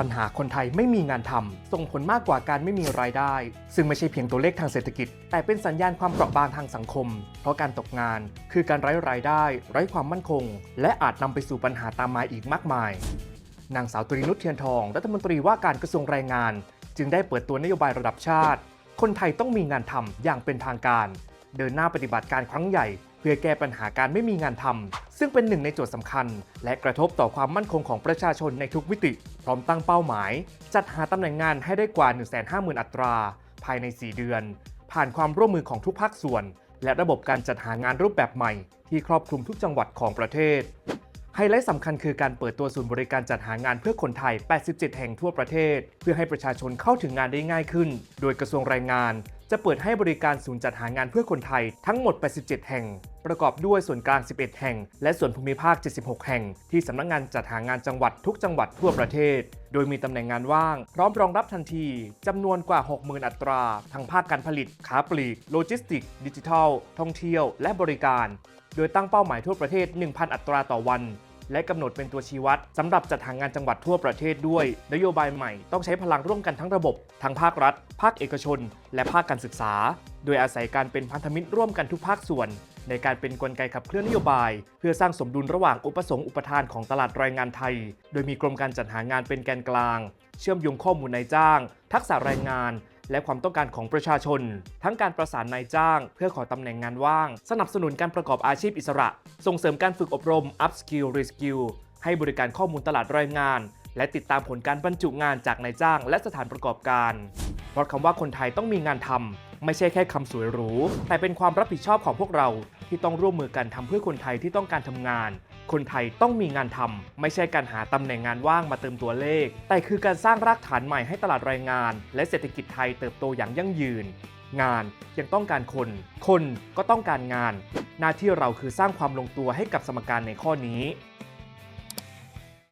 ปัญหาคนไทยไม่มีงานทำส่งผลมากกว่าการไม่มีรายได้ ซึ่งไม่ใช่เพียงตัวเลขทางเศรษฐกิจ แต่เป็นสัญญาณความเปราะบางทางสังคม เพราะการตกงาน คือการไร้รายได้ ไร้ความมั่นคง และอาจนำไปสู่ปัญหาตามมาอีกมากมาย นางสาวตรีนุชเทียนทอง รัฐมนตรีว่าการกระทรวงแรงงาน จึงได้เปิดตัวนโยบายระดับชาติ คนไทยต้องมีงานทำอย่างเป็นทางการ เดินหน้าปฏิบัติการครั้งใหญ่ เพื่อแก้ปัญหาการไม่มีงานทำ ซึ่งเป็นหนึ่งในโจทย์สำคัญ และกระทบต่อความมั่นคงของประชาชนในทุกมิติ พร้อมตั้งเป้าหมาย จัดหาตำแหน่งงานให้ได้กว่า 150,000 อัตรา ภายใน 4 เดือน ผ่านความร่วมมือของทุกภาคส่วน และระบบการจัดหางานรูปแบบใหม่ ที่ครอบคลุมทุกจังหวัดของประเทศไฮไลท์สำคัญคือการเปิดตัวศูนย์บริการจัดหางานเพื่อคนไทย 87 แห่งทั่วประเทศ เพื่อให้ประชาชนเข้าถึงงานได้ง่ายขึ้น โดยกระทรวงแรงงาน จะเปิดให้บริการศูนย์จัดหางานเพื่อคนไทยทั้งหมด 87 แห่ง ประกอบด้วยส่วนกลาง 11 แห่ง และส่วนภูมิภาค 76 แห่ง ที่สำนักงานจัดหางานจังหวัดทุกจังหวัดทั่วประเทศ โดยมีตำแหน่งงานว่าง พร้อมรองรับทันทีจำนวนกว่า 60,000 อัตรา ทั้งภาคการผลิตค้าปลีก โลจิสติกส์ดิจิทัล ท่องเที่ยว และบริการ โดยตั้งเป้าหมายทั่วประเทศ 1,000 อัตราต่อวัน และกำหนดเป็นตัวชี้วัดสำหรับจัดหางานจังหวัดทั่วประเทศด้วย นโยบายใหม่ต้องใช้พลังร่วมกันทั้งระบบ ทั้งภาครัฐ ภาคเอกชน และภาคการศึกษา โดยอาศัยการเป็นพันธมิตรร่วมกันทุกภาคส่วน ในการเป็นกลไกขับเคลื่อนนโยบาย เพื่อสร้างสมดุลระหว่างอุปสงค์อุปทานของตลาดแรงงานไทย โดยมีกรมการจัดหางานเป็นแกนกลาง เชื่อมโยงข้อมูลนายจ้าง ทักษะแรงงาน และความต้องการของประชาชน ทั้งการประสานนายจ้าง เพื่อขอตำแหน่งงานว่าง สนับสนุนการประกอบอาชีพอิสระ ส่งเสริมการฝึกอบรม up skill re skill ให้บริการข้อมูลตลาดแรงงาน และติดตามผลการบรรจุงานจากนายจ้าง และสถานประกอบการ เพราะคำว่าคนไทยต้องมีงานทำไม่ใช่แค่คำสวยหรูแต่เป็นความรับผิดชอบของพวกเราที่ต้องร่วมมือกันทำเพื่อคนไทยที่ต้องการทำงาน คนไทยต้องมีงานทำไม่ใช่การหาตำแหน่งงานว่างมาเติมตัวเลข แต่คือการสร้างรากฐานใหม่ให้ตลาดแรงงาน และเศรษฐกิจไทยเติบโตอย่างยั่งยืน งานยังต้องการคน คนก็ต้องการงาน หน้าที่เราคือสร้างความลงตัวให้กับสมการในข้อนี้